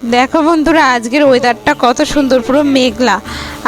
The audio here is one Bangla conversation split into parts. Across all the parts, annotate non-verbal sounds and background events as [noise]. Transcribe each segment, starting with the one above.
দেখো বন্ধুরা, আজকের ওয়েদারটা কত সুন্দর, পুরো মেঘলা।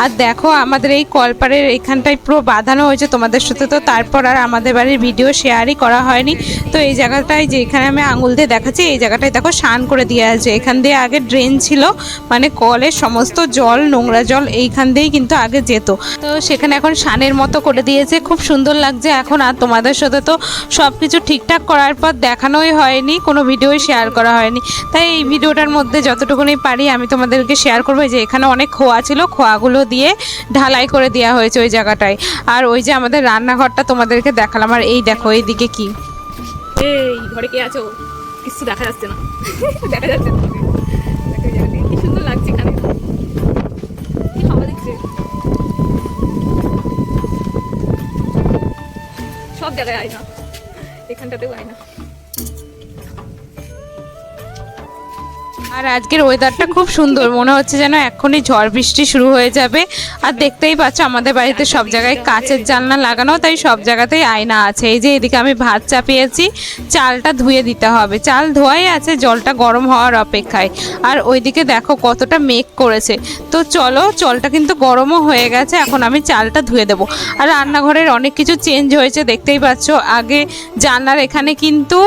আর দেখো, আমাদের এই কলপারের এখানটায় পুরো বাঁধানো হয়েছে তোমাদের সাথে তো, তারপর আর আমাদের বাড়ির ভিডিও শেয়ারই করা হয়নি। তো এই জায়গাটায় যেখানে আমি আঙুল দিয়ে দেখাচ্ছি, এই জায়গাটায় দেখো, স্নান করে দিয়ে আছে এখান দিয়ে আগে ড্রেন ছিল মানে কলের সমস্ত জল, নোংরা জল, এইখান দিয়েই কিন্তু আগে যেত। তো সেখানে এখন স্নানের মতো করে দিয়েছে, খুব সুন্দর লাগছে। এখন আর তোমাদের সাথে তো সব কিছু ঠিকঠাক করার পর দেখানোই হয়নি, কোনো ভিডিওই শেয়ার করা হয়নি। তাই এই ভিডিওটার মধ্যে যতটুকুনি পারি আমি তোমাদেরকে শেয়ার করব। যে এখানে অনেক খোয়া ছিল, খোয়াগুলো দিয়ে ঢালাই করে দেওয়া হয়েছে ওই জায়গাটায়। আর ওই যে আমাদের রান্নাঘরটা তোমাদেরকে দেখালাম। আর এই দেখো এইদিকে কি? এই ঘরে কে আছো কিছু দেখা যাচ্ছে না। [laughs] দেখা যাচ্ছে না। কি সুন্দর লাগছে এখানে। সব জায়গায় আয় না। এখানটাতেও আয় না। আর আজকের ওয়েদারটা খুব সুন্দর। মনে হচ্ছে যেন এক্ষুনি ঝড় বৃষ্টি শুরু হয়ে যাবে। আর দেখতেই পাচ্ছ, আমাদের বাড়িতে সব জায়গায় কাঁচের জানলা লাগানো, তাই সব জায়গাতেই আয়না আছে। এই যে এদিকে আমি ভাত চাপিয়েছি, চালটা ধুয়ে দিতে হবে। চাল ধোয়াই আছে, জলটা গরম হওয়ার অপেক্ষায়। আর ওইদিকে দেখো কতটা মেঘ করেছে। তো চলো জলটা কিন্তু গরমও হয়ে গেছে, এখন আমি চালটা ধুয়ে দেবো। আর রান্নাঘরের অনেক কিছু চেঞ্জ হয়েছে, দেখতেই পাচ্ছ। আগে জানলার এখানে কিন্তু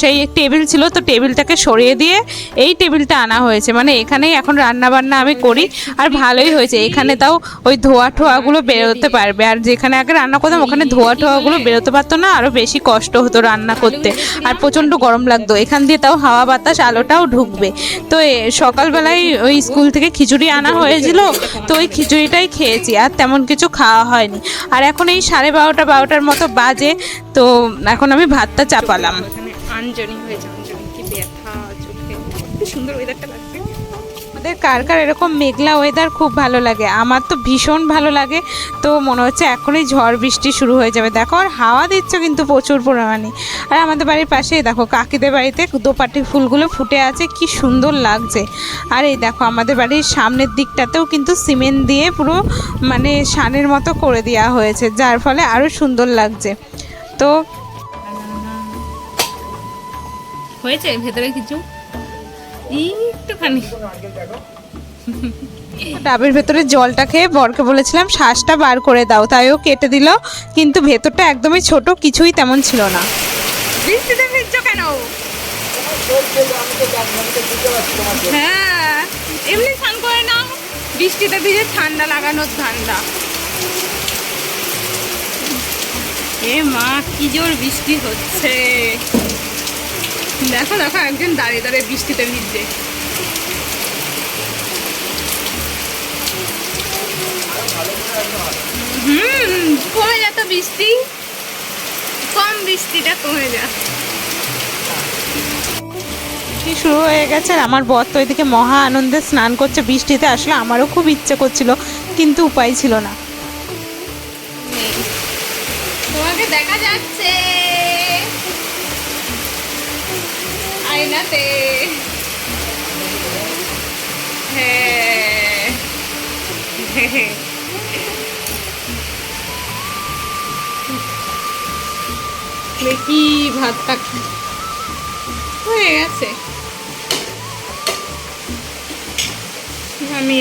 সেই টেবিল ছিল, তো টেবিলটাকে সরিয়ে দিয়ে এই টেবিলটা আনা হয়েছে। মানে এখানেই এখন রান্না বান্না আমি করি আর ভালোই হয়েছে। এখানে তাও ওই ধোয়া ঠোয়াগুলো বেরোতে পারবে। আর যেখানে আগে রান্না করতাম, ওখানে ধোয়া ঠোয়াগুলো বেরোতে পারতো না আরও বেশি কষ্ট হতো রান্না করতে। আর প্রচণ্ড গরম লাগতো। এখান দিয়ে তাও হাওয়া বাতাস, আলোটাও ঢুকবে। তো সকালবেলায় ওই স্কুল থেকে খিচুড়ি আনা হয়েছিল, তো ওই খিচুড়িটাই খেয়েছি। আর তেমন কিছু খাওয়া হয়নি। আর এখন এই সাড়ে বারোটা, বারোটার মতো বাজে, তো এখন আমি ভাতটা চাপালাম। আঞ্জনি ব্যথা চোখে কি সুন্দর ওয়েদারটা লাগছে আমাদের কার কার এরকম মেঘলা ওয়েদার খুব ভালো লাগে। আমার তো ভীষণ ভালো লাগে। তো মনে হচ্ছে এখনই ঝড় বৃষ্টি শুরু হয়ে যাবে। দেখো আর হাওয়া দিচ্ছে কিন্তু প্রচুর পরিমাণে। আর আমাদের বাড়ির পাশেই দেখো কাকিদের বাড়িতে দোপাটি ফুলগুলো ফুটে আছে। কি সুন্দর লাগছে। আর এই দেখো আমাদের বাড়ির সামনের দিকটাতেও কিন্তু সিমেন্ট দিয়ে পুরো মানে সানের মতো করে দেওয়া হয়েছে। যার ফলে আরও সুন্দর লাগছে। তো হয়েছে? ভেতরে কিছু? একটুখানি। ডাবের ভেতরে জলটা খেয়ে বরকে বলেছিলাম শ্বাসটা বার করে দাও। তাই ও কেটে দিল কিন্তু ভেতরটা একদমই ছোট কিছুই তেমন ছিল না। বৃষ্টিতে ভিজছো কেন? হ্যাঁ এমনি স্নান করে নাও। বৃষ্টিতে ভিজে ঠান্ডা লাগানোর ঠান্ডা এ মা কি জোর বৃষ্টি হচ্ছে। দেখো দেখো একজন দাঁড়িয়ে দাঁড়িয়ে বৃষ্টিতে ভিজছে। হুম কমে যা তো বৃষ্টি। কম বৃষ্টিটা কমে যা। বৃষ্টি শুরু হয়ে গেছে আর আমার বর তো এদিকে মহা আনন্দে স্নান করছে বৃষ্টিতে। আসলে আমারও খুব ইচ্ছে করছিল কিন্তু উপায় ছিল না। তোমাকে দেখা যাচ্ছে। আয়নাতে হ্যাঁ কি ভাতটা হয়ে গেছে। আমি